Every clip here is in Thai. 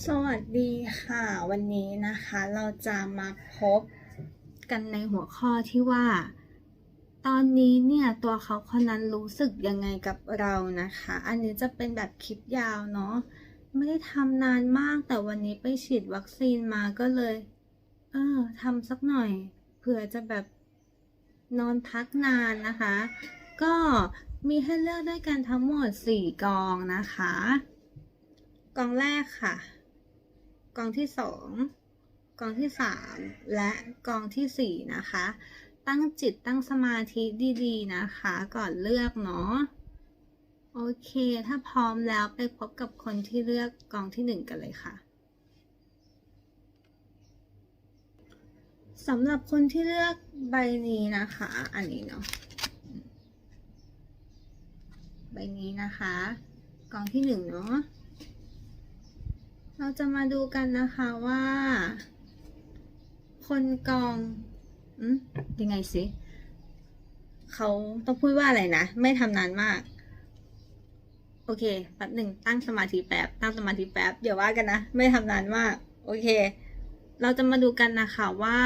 สวัสดีค่ะ วันนี้นะคะเราจะมาพบกันในหัวข้อที่ว่า ตอนนี้เนี่ยตัวเขาคนนั้นรู้สึกยังไงกับเรานะคะ อันนี้จะเป็นแบบคลิปยาวเนาะไม่ได้ทำนานมากแต่วันนี้ไปฉีดวัคซีนมาก็เลย เออทำสักหน่อยเผื่อจะแบบนอนพักนานนะคะ ก็มีให้เลือกด้วยกันทั้งหมด 4 กองนะคะ กองแรกค่ะ กองที่สองกองที่สามและกองที่สี่นะคะ ตั้งจิตตั้งสมาธิดีๆ นะคะ ก่อนเลือกเนาะโอเค ถ้าพร้อมแล้วไปพบกับคนที่เลือกกองที่หนึ่งกันเลยค่ะสำหรับคนที่เลือกใบนี้นะคะ อันนี้เนาะใบนี้นะคะ กองที่หนึ่งเนาะ เราจะมาดูกันนะคะว่า คนกองอืมยังไงสิเขาต้องพูดว่าอะไรนะ ไม่ทำนานมาก โอเคแป๊บหนึ่งตั้งสมาธิแป๊บตั้งสมาธิแป๊บเดี๋ยวว่ากันนะ ไม่ทำนานมาก โอเค เราจะมาดูกันนะคะว่า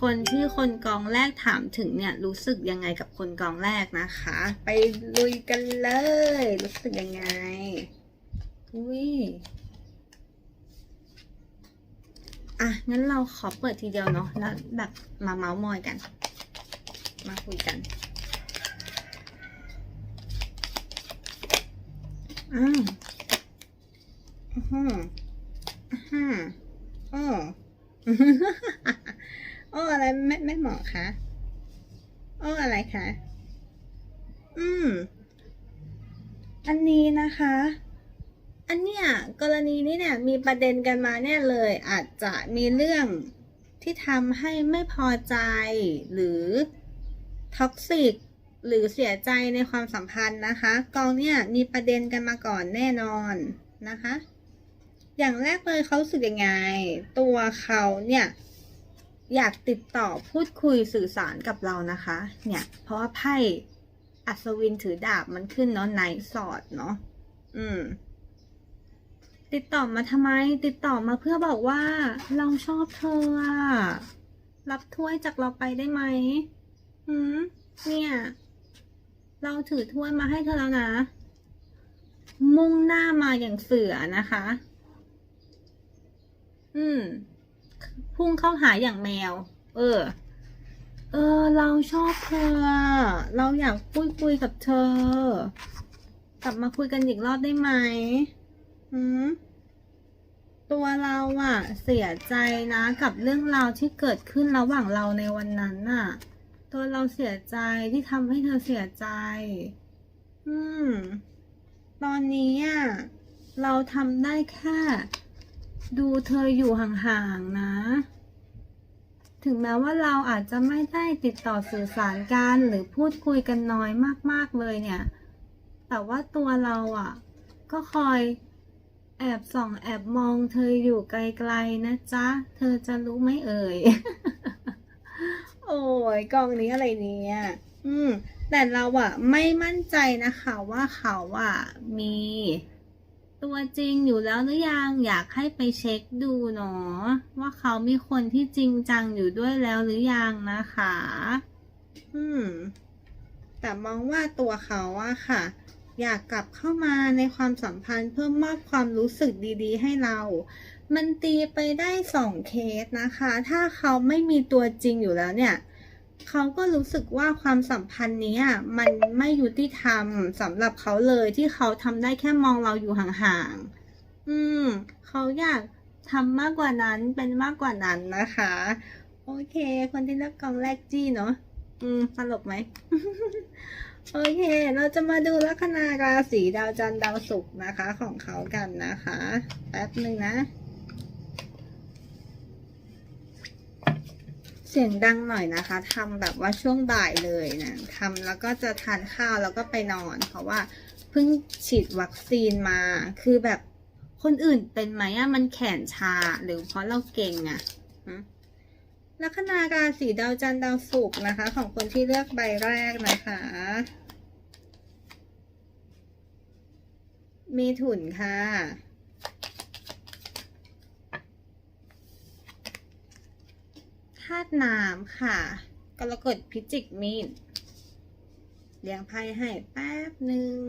คนที่คนกองแรกถามถึงเนี่ย รู้สึกยังไงกับคนกองแรกนะคะ ไปลุยกันเลย รู้สึกยังไงอุ้ย อะ งั้นเราขอเปิดทีเดียวเนาะ แล้วแบบมาเมาส์มอยกัน มาคุยกันอ้าวอือฮึอือฮึโอ้โอ้อะไรแม่แม่หมอคะโอ้อะไรคะ อืม อันนี้นะคะ อันเนี้ยกรณีนี้เนี่ยมีประเด็นกันมาเนี่ยเลย อาจจะมีเรื่องที่ทำให้ไม่พอใจหรือท็อกซิกหรือเสียใจในความสัมพันธ์นะคะ กองเนี่ยมีประเด็นกันมาก่อนแน่นอนนะคะ อย่างแรกเลยเขาสึกยังไง ตัวเขาเนี่ยอยากติดต่อพูดคุยสื่อสารกับเรานะคะ เนี่ย เพราะว่าไพ่อัศวินถือดาบมันขึ้นเนาะไนท์สอดเนาะอืม ติดต่อมาทำไม ติดต่อมาเพื่อบอกว่า เราชอบเธออะรับถ้วยจากเราไปได้ไหมหืมเนี่ย เราถือถ้วยมาให้เธอแล้วนะ มุ่งหน้ามาอย่างเสือนะคะ อืม พุ่งเข้าหาอย่างแมว เออ เออ เราชอบเธอ เราอยากพูดคุยกับเธอ กลับมาคุยกันอีกรอบได้ไหม หืมตัวเราอะเสียใจนะกับเรื่องราวที่เกิดขึ้นระหว่างเราในวันนั้นน่ะ ตัวเราเสียใจที่ทำให้เธอเสียใจ อืม ตอนนี้อะเราทำได้แค่ ดูเธออยู่ห่างๆนะ ถึงแม้ว่าเราอาจจะไม่ได้ติดต่อสื่อสารกันหรือพูดคุยกันน้อยมากๆเลยเนี่ย แต่ว่าตัวเราอะก็คอย แอบส่องแอบมองเธออยู่ไกลๆนะจ๊ะ เธอจะรู้ไหมเอ่ย โอ้ยกองนี้อะไรเนี่ย อืม แต่เราอะไม่มั่นใจนะคะว่าเขาอะมี ตัวจริงอยู่แล้วหรือยัง อยากให้ไปเช็คดูเนาะว่าเขามีคนที่จริงจังอยู่ด้วยแล้วหรือยังนะคะ อืม แต่มองว่าตัวเขาอะค่ะ อยากกลับเข้ามาในความสัมพันธ์เพื่อมอบความรู้สึกดีๆ ให้เรา มันตีไปได้สองเคสนะคะ ถ้าเขาไม่มีตัวจริงอยู่แล้วเนี่ยเขาก็รู้สึกว่าความสัมพันธ์นี้มันไม่ยุติธรรมสำหรับเขาเลยที่เขาทำได้แค่มองเราอยู่ห่างๆ อืม เขาอยากทำมากกว่านั้นเป็นมากกว่านั้นนะคะ โอเค คนที่เลือกกองแรกจี้เนาะอืมตลกไหม โอเค เราจะมาดูลัคนาราศีดาวจันทร์ดาวศุกร์นะคะของเขากันนะคะ แป๊บหนึ่งนะ เสียงดังหน่อยนะคะทำแบบว่าช่วงบ่ายเลยนะทำแล้วก็จะทานข้าวแล้วก็ไปนอน เพราะว่าเพิ่งฉีดวัคซีนมา คือแบบคนอื่นเป็นไหมอะมันแขนชาหรือเพราะเราเก่งอะฮะ ลัคนาราศีดาวจันทร์ดาวศุกร์นะคะ ของคนที่เลือกใบแรกนะคะ มีถุนค่ะ ธาตุน้ำค่ะ กรกฎพิจิกมีนเลี้ยงไพ่ให้แป๊บหนึ่ง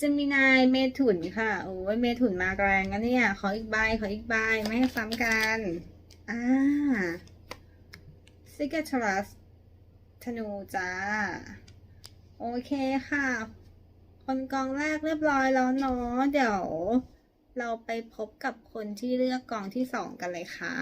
จะมีนายเมถุนค่ะ โอ้ยเมถุนมาแรงกันเนี่ย ขออีกใบ ขออีกใบ ไม่ให้ซ้ำกัน อ่าซิกเกอร์ทรัสธนูจ้า โอเคค่ะ คนกองแรกเรียบร้อยแล้วเนาะ เดี๋ยว เราไปพบกับคนที่เลือกกองที่สองกันเลยค่ะ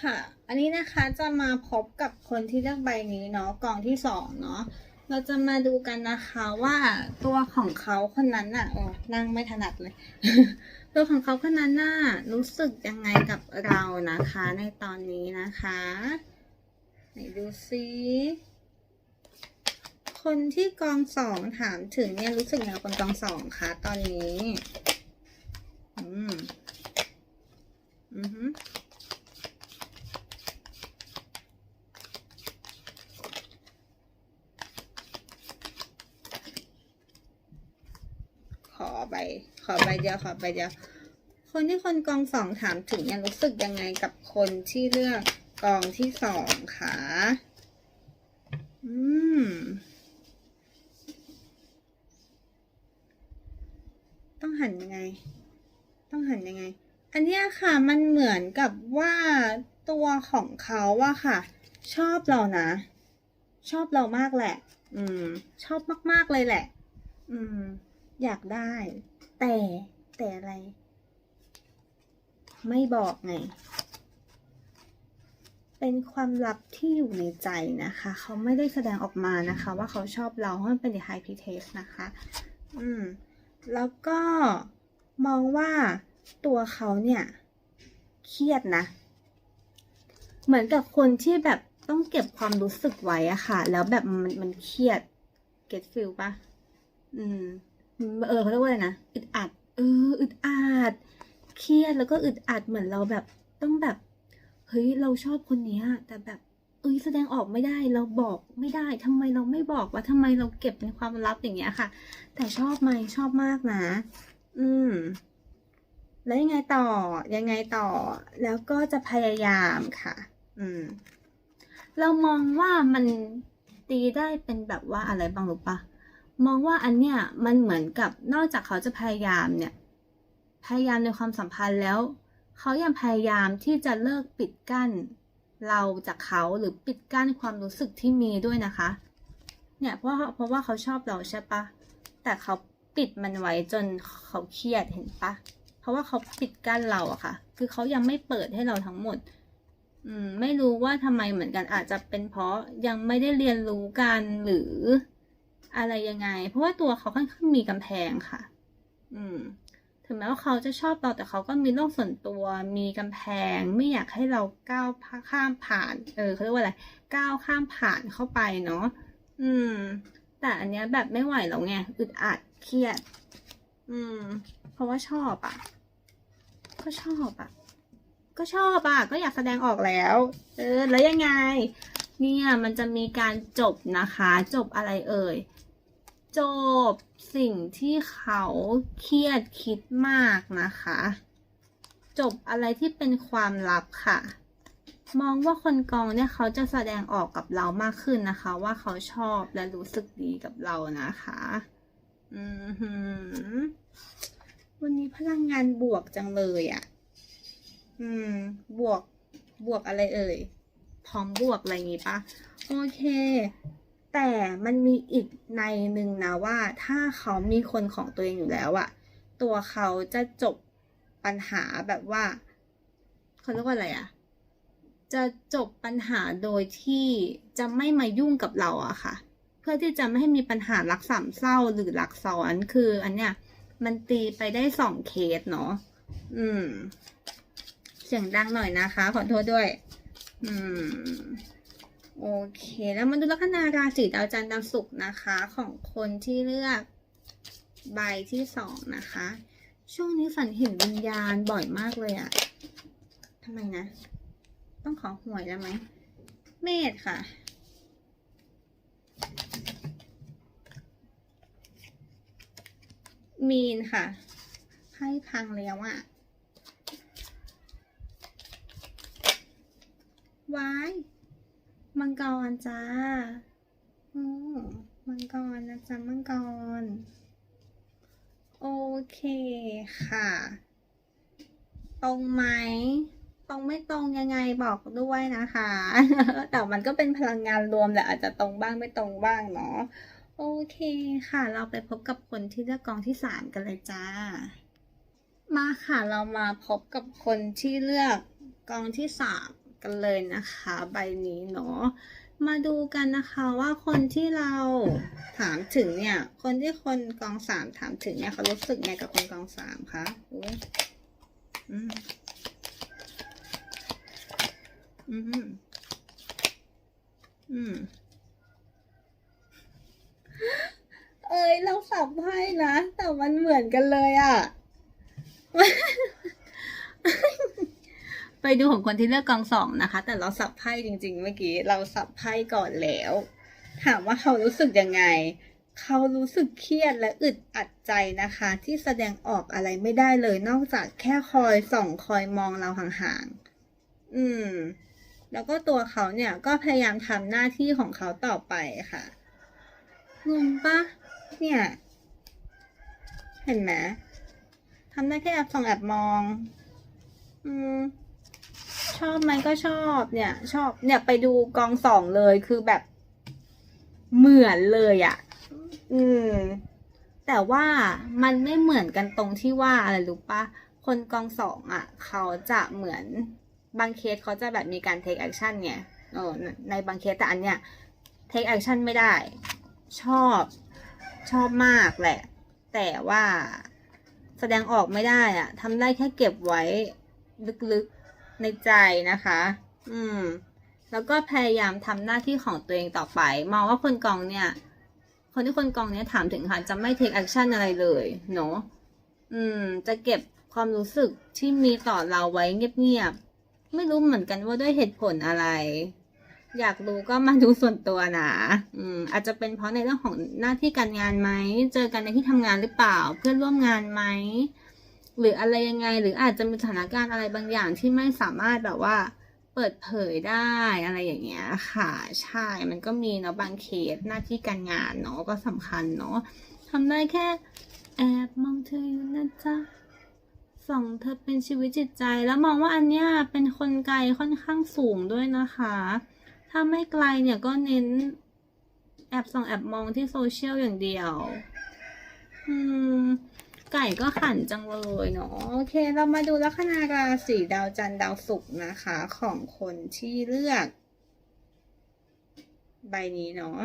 ค่ะ อันนี้นะคะจะมาพบกับคนที่เลือกใบนี้เนาะ กองที่สองเนาะ เราจะมาดูกันนะคะว่าตัวของเขาคนนั้นน่ะโอ้นั่งไม่ถนัดเลย ตัวของเขาคนนั้นน่ะรู้สึกยังไงกับเรานะคะ ในตอนนี้นะคะไหนดูซิคนที่กองสองถามถึงเนี่ยรู้สึกยังไงคนกองสองคะตอนนี้ อืม อือฮึขอใบ ข อใบเดียวขอใบเดียว คนที่คนกองสองถามถึงเนี่ยรู้สึกยังไงกับคนที่เลือกกองที่สองคะอืม ต้องหันยังไง ต้องหันยังไง อันนี้ค่ะมันเหมือนกับว่าตัวของเขาว่าค่ะ ชอบเรานะ ชอบเรามากแหละ อืม ชอบมาก ๆ เลยแหละ อืม อยากได้ แต่แต่อะไร ไม่บอกไง เป็นความลับที่อยู่ในใจนะคะ เขาไม่ได้แสดงออกมานะคะ ว่าเขาชอบเราเพราะมันเป็น high p t e s นะคะ อืม แล้วก็มองว่าตัวเขาเนี่ย เครียดนะ เหมือนกับคนที่แบบต้องเก็บความรู้สึกไว้อะค่ะ แล้วแบบมันมันเครียด get feel ปะอืม เออเขาเรียกว่าอะไรนะอึดอัด เอออึดอัดเครียดแล้วก็อึดอัดเหมือนเราแบบต้องแบบเฮ้ยเราชอบคนนี้แต่แบบเอ้ยแสดงออกไม่ได้เราบอกไม่ได้ทำไมเราไม่บอกว่าทำไมเราเก็บเป็นความลับอย่างเงี้ยค่ะ แต่ชอบไหมชอบมากนะ อืม แล้วยังไงต่อยังไงต่อ แล้วก็จะพยายามค่ะ อืม เรามองว่ามันตีได้เป็นแบบว่าอะไรบ้างหรือปะ มองว่าอันเนี้ยมันเหมือนกับนอกจากเขาจะพยายามเนี่ย พยายามในความสัมพันธ์แล้ว เขายังพยายามที่จะเลิกปิดกั้น เราจากเขาหรือปิดกั้นความรู้สึกที่มีด้วยนะคะ เนี่ยเพราะเพราะว่าเขาชอบเราใช่ปะแต่เขาปิดมันไว้จนเขาเครียดเห็นปะเพราะว่าเขาปิดกั้นเราอะค่ะ คือเขายังไม่เปิดให้เราทั้งหมดอืมไม่รู้ว่าทำไมเหมือนกันอาจจะเป็นเพราะยังไม่ได้เรียนรู้กันหรือ อะไรยังไง เพราะว่าตัวเขาค่อนข้างมีกำแพงค่ะ อืม ถึงแม้ว่าเขาจะชอบเราแต่เขาก็มีโลกส่วนตัว มีกำแพง ไม่อยากให้เราก้าวข้ามผ่าน เออเขาเรียกว่าอะไร ก้าวข้ามผ่านเข้าไปเนาะ อืม แต่อันเนี้ยแบบไม่ไหวแล้วไง อึดอัด เครียด อืม เพราะว่าชอบอะ ก็ชอบอะ ก็ชอบอะ ก็อยากแสดงออกแล้ว เออ แล้วยังไง เนี่ยมันจะมีการจบนะคะ จบอะไรเอ่ย จบสิ่งที่เขาเครียดคิดมากนะคะ จบอะไรที่เป็นความลับค่ะ มองว่าคนกองเนี่ยเขาจะแสดงออกกับเรามากขึ้นนะคะ ว่าเขาชอบและรู้สึกดีกับเรานะคะ อือหือวันนี้พลังงานบวกจังเลยอะ่ะ อืม บวก บวกอะไรเอ่ย พร้อมบวกอะไรอย่างงี้ปะโอเค แต่มันมีอีกในหนึ่งนะว่า ถ้าเขามีคนของตัวเองอยู่แล้วอะตัวเขาจะจบปัญหาแบบว่าเขาเรียกว่าอะไรอะจะจบปัญหาโดยที่จะไม่มายุ่งกับเราอะค่ะ เพื่อที่จะไม่ให้มีปัญหารักสามเศร้าหรือรักซ้อนคืออันเนี้ยมันตีไปได้สองเคสเนาะอืม เสียงดังหน่อยนะคะ ขอโทษด้วย อืม โอเค แล้วมาดูลัคนาราศีดาวจันทร์ดาวศุกร์นะคะ ของคนที่เลือกใบที่สองนะคะ ช่วงนี้ฝันเห็นวิญญาณบ่อยมากเลยอะทำไมนะ ต้องขอหวยแล้วไหม เมษค่ะมีนค่ะไพ่พังแล้วอะ วายมังกรจ้าโอ้มังกรนะจ๊ะมังกร โอเคค่ะ ตรงไหม ตรงไม่ตรงยังไงบอกด้วยนะคะ แต่มันก็เป็นพลังงานรวมแหละอาจจะตรงบ้างไม่ตรงบ้างเนาะโอเคค่ะ เราไปพบกับคนที่เลือกกองที่สามกันเลยจ้า มาค่ะเรามาพบกับคนที่เลือกกองที่สาม กันเลยนะคะใบนี้เนาะมาดูกันนะคะว่าคนที่เราถามถึงเนี่ย คนที่คนกองสามถามถึงเนี่ยเขารู้สึกไงกับคนกองสามคะอุ๊ยอืมอืมอืมเอ้ยเราสับไพ่นะแต่มันเหมือนกันเลยอะ ไปดูของคนที่เลือกกองสองนะคะ แต่เราสับไพ่จริง ๆ เมื่อกี้เราสับไพ่ก่อนแล้ว ถามว่าเขารู้สึกยังไง เขารู้สึกเครียดและอึดอัดใจนะคะ ที่แสดงออกอะไรไม่ได้เลย นอกจากแค่คอยส่องคอยมองเราห่างๆอืม แล้วก็ตัวเขาเนี่ยก็พยายามทำหน้าที่ของเขาต่อไปค่ะงงปะเนี่ย เห็นไหมทำได้แค่แอบส่องแอบมอง อืม ชอบไหมก็ชอบเนี่ย ชอบเนี่ยไปดูกองสองเลยคือแบบเหมือนเลยอะ่ะ อืม แต่ว่ามันไม่เหมือนกันตรงที่ว่าอะไรรู้ปะคนกองสองอะ เขาจะเหมือนบางเคสเขาจะแบบมีการ take action ไงเออในบางเคสแต่อันเนี้ย take action ไม่ได้ ชอบชอบมากแหละ แต่ว่าแสดงออกไม่ได้อะทำได้แค่เก็บไว้ลึกๆ ในใจนะคะ อืม แล้วก็พยายามทำหน้าที่ของตัวเองต่อไป มองว่าคนกองเนี่ย คนที่คนกองเนี้ยถามถึงค่ะจะไม่ take action อะไรเลยเนาะอืม จะเก็บความรู้สึกที่มีต่อเราไว้เงียบๆ ไม่รู้เหมือนกันว่าด้วยเหตุผลอะไร อยากรู้ก็มาดูส่วนตัวนะอืม อาจจะเป็นเพราะในเรื่องของหน้าที่การงานไหม เจอกันในที่ทำงานหรือเปล่า เพื่อนร่วมงานไหม หรืออะไรยังไง หรืออาจจะมีสถานการณ์อะไรบางอย่างที่ไม่สามารถแบบว่าเปิดเผยได้อะไรอย่างเงี้ยค่ะใช่มันก็มีเนาะบางเคสหน้าที่การงานเนาะก็สำคัญเนาะทำได้แค่แอบมองเธออยู่นะจ๊ะส่องเธอเป็นชีวิตจิตใจ แล้วมองว่าอันเนี้ยเป็นคนไกลค่อนข้างสูงด้วยนะคะ ถ้าไม่ไกลเนี่ยก็เน้น แอบส่องแอบมองที่โซเชียลอย่างเดียว อืม ไก่ก็ขันจังเลยเนาะโอเค เรามาดูลัคนาราศีดาวจันทร์ดาวศุกร์นะคะ ของคนที่เลือก ใบนี้เนาะ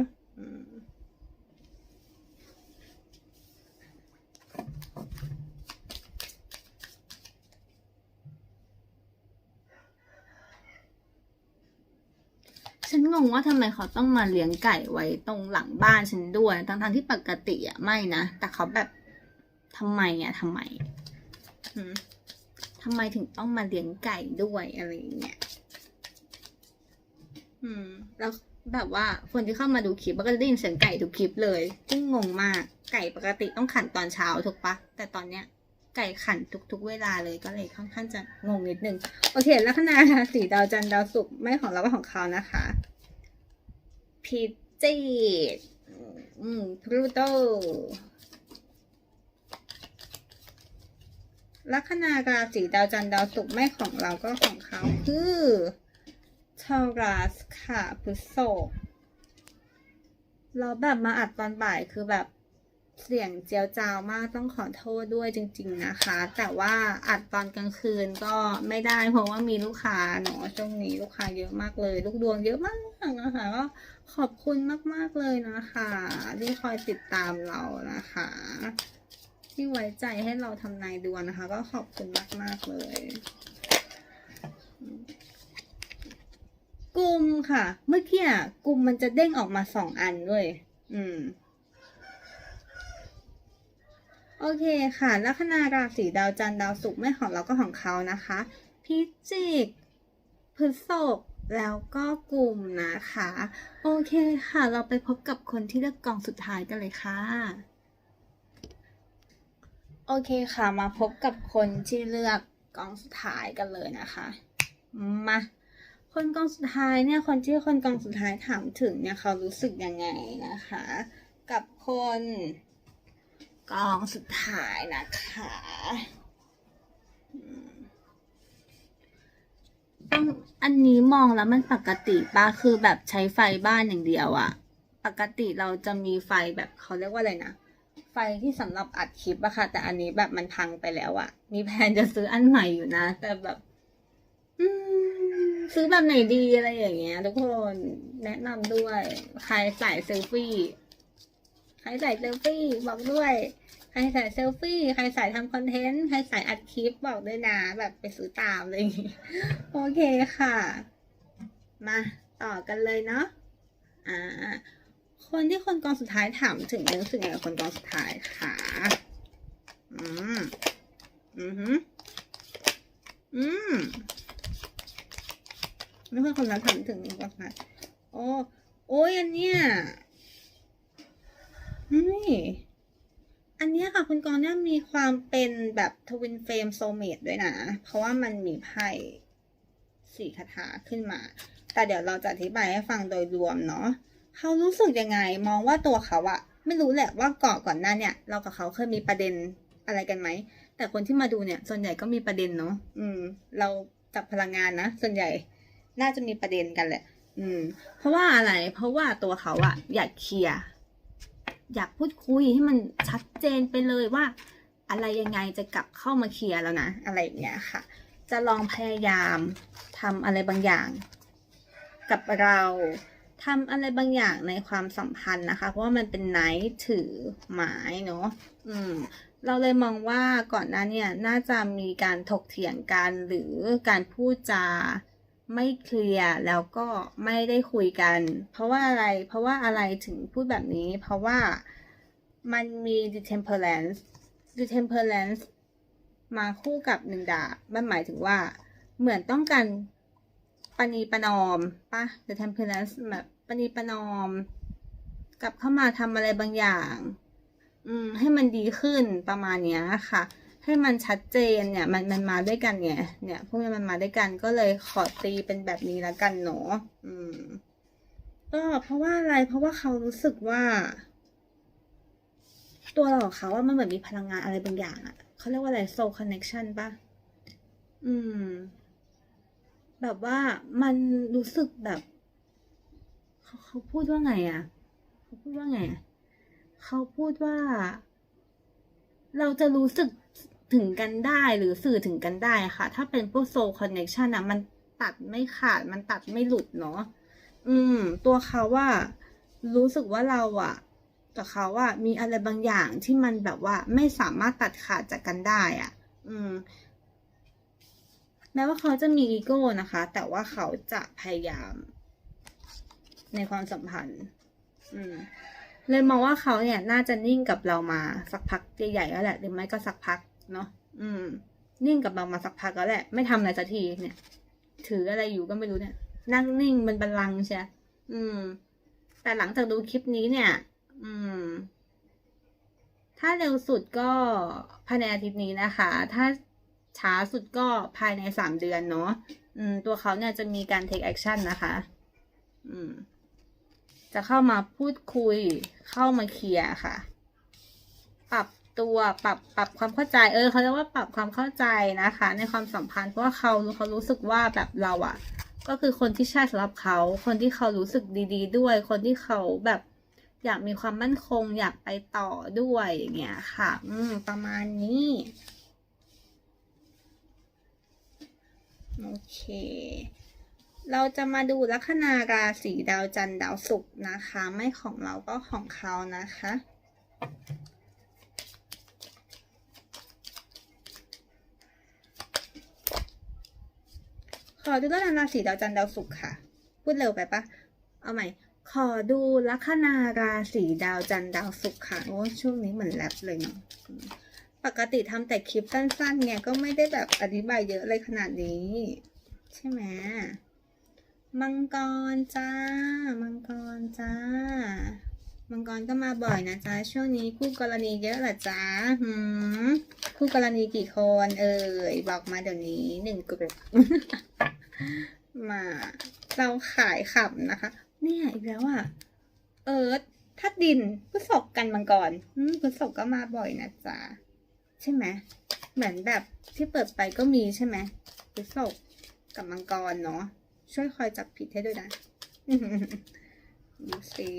ฉันงงว่าทำไมเขาต้องมาเลี้ยงไก่ไว้ตรงหลังบ้านฉันด้วยทั้งๆที่ปกติอะไม่นะ แต่เขาแบบ ทำไมอะทำไมทำไมถึงต้องมาเลี้ยงไก่ด้วยอะไรอย่างเงี้ยอืม แล้วแบบว่าคนที่เข้ามาดูคลิปก็จะได้ยินเสียงไก่ทุกคลิปเลยซึ่งงงมาก ไก่ปกติต้องขันตอนเช้าถูกปะ แต่ตอนเนี้ย ไก่ขันทุกๆเวลาเลยก็เลยค่อนข้างจะงงนิดนึง โอเค ลัคนาราศีดาวจันทร์ดาวศุกร์ไม่ของเราก็ของเขานะคะพิจิกอืมพลูโต ลัคนาราศีดาวจันทร์ดาวศุกร์ไม่ของเราก็ของเขาคือทอรัสค่ะพฤษภเราแบบมาอัดตอนบ่ายคือแบบเสียงเจียวจาวมากต้องขอโทษด้วยจริง ๆนะคะ แต่ว่าอัดตอนกลางคืนก็ไม่ได้ เพราะว่ามีลูกค้าเนาะช่วงนี้ลูกค้าเยอะมากเลย ลูกดวงเยอะมากนะคะก็ขอบคุณมากๆเลยนะคะ ที่คอยติดตามเรานะคะ ที่ไว้ใจให้เราทำนายดวงนะคะ ก็ขอบคุณมาก ๆ เลย กลุ่มค่ะ เมื่อกี้กลุ่มมันจะเด้งออกมาสองอันด้วย อืม โอเคค่ะ ลัคนาราศีดาวจันทร์ดาวศุกร์ไม่ของเราก็ของเขานะคะ พิจิกพฤษภแล้วก็กลุ่มนะคะ โอเคค่ะ เราไปพบกับคนที่เลือกกล่องสุดท้ายกันเลยค่ะ โอเคค่ะ มาพบกับคนที่เลือกกองสุดท้ายกันเลยนะคะ มา คนกองสุดท้ายเนี่ย คนที่คนกองสุดท้ายถามถึงเนี่ยเขารู้สึกยังไงนะคะ กับคนกองสุดท้ายนะคะต้องอันนี้มองแล้วมันปกติปะคือแบบใช้ไฟบ้านอย่างเดียวอะปกติเราจะมีไฟแบบเขาเรียกว่าอะไรนะ ไฟที่สำหรับอัดคลิปอะค่ะ แต่อันนี้แบบมันพังไปแล้วอะมีแผนจะซื้ออันใหม่อยู่นะ แต่แบบ อืมซื้อแบบไหนดีอะไรอย่างเงี้ย ทุกคนแนะนำด้วย ใครใส่เซลฟี่ใครใส่เซลฟี่บอกด้วย ใครใส่เซลฟี่ ใครใส่ทำคอนเทนต์ใครใส่อัดคลิปบอกด้วยนะแบบไปซื้อตามอะไรอย่างงี้โอเคค่ะ มาต่อกันเลยเนาะอ่า คนที่คนกองสุดท้ายถามถึงรู้สึกไงกับคนกองสุดท้ายค่ะอืมอือหืออืมไม่ค่อยคนนั้นถามถึงคนกองสุดท้ายโอ้โอ้ยอันเนี้ยเฮ้ยอันเนี้ยค่ะคุณกรณ์เนี่ยมีความเป็นแบบทวินเฟรมโซเมดด้วยนะ เพราะว่ามันมีไพ่สี่คาถาขึ้นมา แต่เดี๋ยวเราจะอธิบายให้ฟังโดยรวมเนาะ เขารู้สึกยังไง มองว่าตัวเขาอะไม่รู้แหละว่าเกาะก่อนหน้าเนี่ย เรากับเขาเคยมีประเด็นอะไรกันไหม แต่คนที่มาดูเนี่ย ส่วนใหญ่ก็มีประเด็นเนาะอืม เราจับพลังงานนะ ส่วนใหญ่น่าจะมีประเด็นกันแหละ อืม เพราะว่าอะไร เพราะว่าตัวเขาอะอยากเคลียร์อยากพูดคุยให้มันชัดเจนไปเลยว่า อะไรยังไงจะกลับเข้ามาเคลียร์แล้วนะ อะไรอย่างเงี้ยค่ะ จะลองพยายามทำอะไรบางอย่าง กับเรา ทำอะไรบางอย่างในความสัมพันธ์นะคะ เพราะว่ามันเป็นไนท์ถือหมายเนาะอืมเราเลยมองว่าก่อนหน้าเนี่ยน่าจะมีการถกเถียงกันหรือการพูดจาไม่เคลียร์แล้วก็ไม่ได้คุยกัน เพราะว่าอะไรเพราะว่าอะไรถึงพูดแบบนี้ เพราะว่ามันมี detemperance detemperance มาคู่กับหนึ่งดาบมันหมายถึงว่าเหมือนต้องการปณีประนอมปะ detemperance แบบ ปณีประนอม กลับเข้ามาทำอะไรบางอย่าง อืม ให้มันดีขึ้นประมาณเนี้ยค่ะ ให้มันชัดเจนเนี่ย มันมันมาด้วยกันไงเนี่ย พวกนี้มันมาด้วยกันก็เลยขอตีเป็นแบบนี้แล้วกันเนาะอืมก็เพราะว่าอะไรเพราะว่าเขารู้สึกว่า ตัวเราเขาว่ามันเหมือนมีพลังงานอะไรบางอย่างอะเขาเรียกว่าอะไร soul connection ปะอืม แบบว่ามันรู้สึกแบบ เขาเขาพูดว่าไงอะ เขาพูดว่าไงอะเขาพูดว่า เราจะรู้สึกถึงกันได้หรือสื่อถึงกันได้ค่ะ ถ้าเป็นพวก soul connection อะมันตัดไม่ขาดมันตัดไม่หลุดเนาะอืม ตัวเขาว่า รู้สึกว่าเราอะกับเขาว่ามีอะไรบางอย่างที่มันแบบว่าไม่สามารถตัดขาดจากกันได้อะอืมแม้ว่าเขาจะมีอีโก้นะคะ แต่ว่าเขาจะพยายาม ในความสัมพันธ์ อืม เลยมองว่าเขาเนี่ย น่าจะนิ่งกับเรามาสักพักใหญ่ๆแล้วแหละ หรือไม่ก็สักพักเนาะ อืม นิ่งกับเรามาสักพักแล้วแหละ ไม่ทำอะไรสักทีเนี่ย ถืออะไรอยู่ก็ไม่รู้เนี่ย นั่งนิ่งเป็นบัลลังใช่อืม แต่หลังจากดูคลิปนี้เนี่ย อืม ถ้าเร็วสุดก็ภายในอาทิตย์นี้นะคะ ถ้าช้าสุดก็ภายในสามเดือนเนาะ อืม ตัวเขาเนี่ยจะมีการ take action นะคะอืม จะเข้ามาพูดคุย เข้ามาเคลียร์ค่ะ ปรับตัวปรับปรับความเข้าใจ เออเขาเรียกว่าปรับความเข้าใจนะคะ ในความสัมพันธ์เพราะว่าเขาเขารู้สึกว่าแบบเราอะก็คือคนที่ใช่สำหรับเขา คนที่เขารู้สึกดี ๆ ด้วย คนที่เขาแบบอยากมีความมั่นคง อยากไปต่อด้วยอย่างเงี้ยค่ะ อืม ประมาณนี้ โอเค เราจะมาดูลัคนาราศีดาวจันทร์ดาวศุกร์นะคะ ไม่ของเราก็ของเขานะคะ ขอดูลัคนาราศีดาวจันทร์ดาวศุกร์ค่ะ พูดเร็วไปปะเอาใหม่ ขอดูลัคนาราศีดาวจันทร์ดาวศุกร์ค่ะ โอ้ช่วงนี้เหมือนแรปเลยเนาะปกติทำแต่คลิปสั้นๆเนี่ยก็ไม่ได้แบบอธิบายเยอะเลยขนาดนี้ ใช่ไหม มังกรจ้า มังกรจ้า มังกรก็มาบ่อยนะจ๊ะช่วงนี้คู่กรณีเยอะหรอจ๊ะหืมคู่กรณีกี่คนเอ่ยบอกมาเดี๋ยวนี้หนึ่งกลุ่มมาเราขายขำนะคะ เนี่ยอีกแล้วอะ เอิร์ธทัดดินพฤษกกันมังกรอืมพฤษกก็มาบ่อยนะจ๊ะใช่ไหมเหมือนแบบที่เปิดไปก็มีใช่ไหมพฤษกกับมังกรเนาะ ช่วยคอยจับผิดให้ด้วยนะดูสิ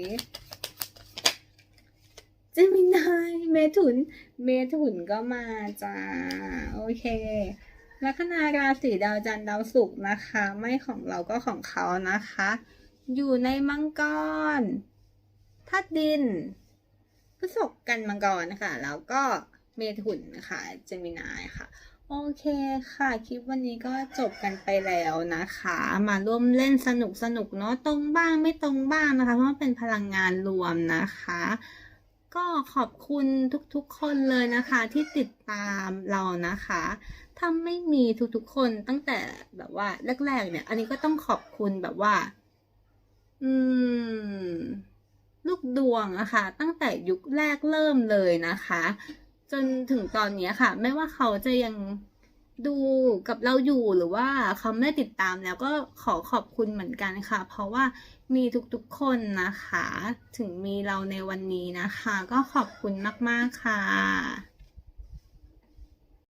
เจมินายเมถุน เมถุนก็มาจ้า โอเคลัคนาราศีดาวจันทร์ดาวศุกร์นะคะ ไม่ของเราก็ของเขานะคะ อยู่ในมังกรธาตุดินพฤษภกันมังกรนะคะแล้วก็เมถุนนะคะเจมินายค่ะ โอเคค่ะ คลิปวันนี้ก็จบกันไปแล้วนะคะ มาร่วมเล่นสนุกสนุกเนาะตรงบ้างไม่ตรงบ้างนะคะ เพราะว่าเป็นพลังงานรวมนะคะ ก็ขอบคุณทุกๆคนเลยนะคะที่ติดตามเรานะคะถ้าไม่มีทุกๆคนตั้งแต่แบบว่าแรกๆเนี่ย อันนี้ก็ต้องขอบคุณแบบว่า อืม ลูกดวงอะค่ะ ตั้งแต่ยุคแรกเริ่มเลยนะคะ จนถึงตอนเนี้ยค่ะ ไม่ว่าเขาจะยังดูกับเราอยู่หรือว่าเขาไม่ติดตามแล้วก็ขอขอบคุณเหมือนกันค่ะ เพราะว่ามีทุกๆคนนะคะ ถึงมีเราในวันนี้นะคะ ก็ขอบคุณมากๆค่ะ